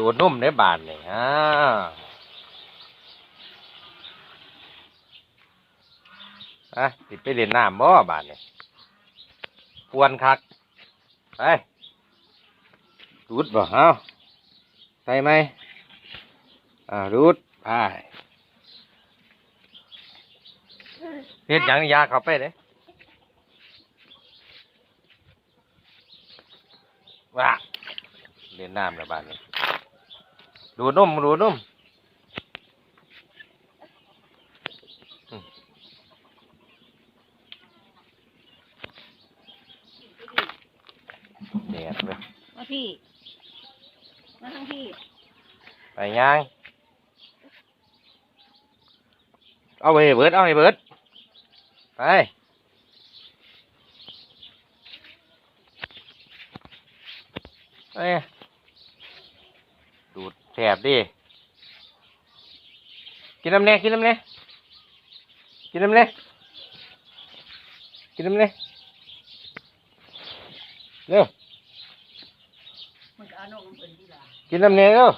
ดูดนุ่มในบานนี่อ่าอะติดไปเล่นน้ำบ่บานนี่ปวนคักไปรูดบ่เอ้าใส่ไหมอ่ารูดไปเฮ็ดหยังยาเข้าไปเด้ว้าเล่นน้ำแล้วบ้านนี้ ดูดนุ่มดูดนุ่มอืมเด็ดเลยมาพี่ มาทั้งพี่ ไปย่าง เอาไปให้เบิดเอาให้เบิดไปไปดูด แถบดิกินน้ำแน่กินน้ำแน่กินน้ำแน่กินน้ำแน่เร็วมันก็เอานกมันเป็นที่ละกินน้ำแน่เร็ว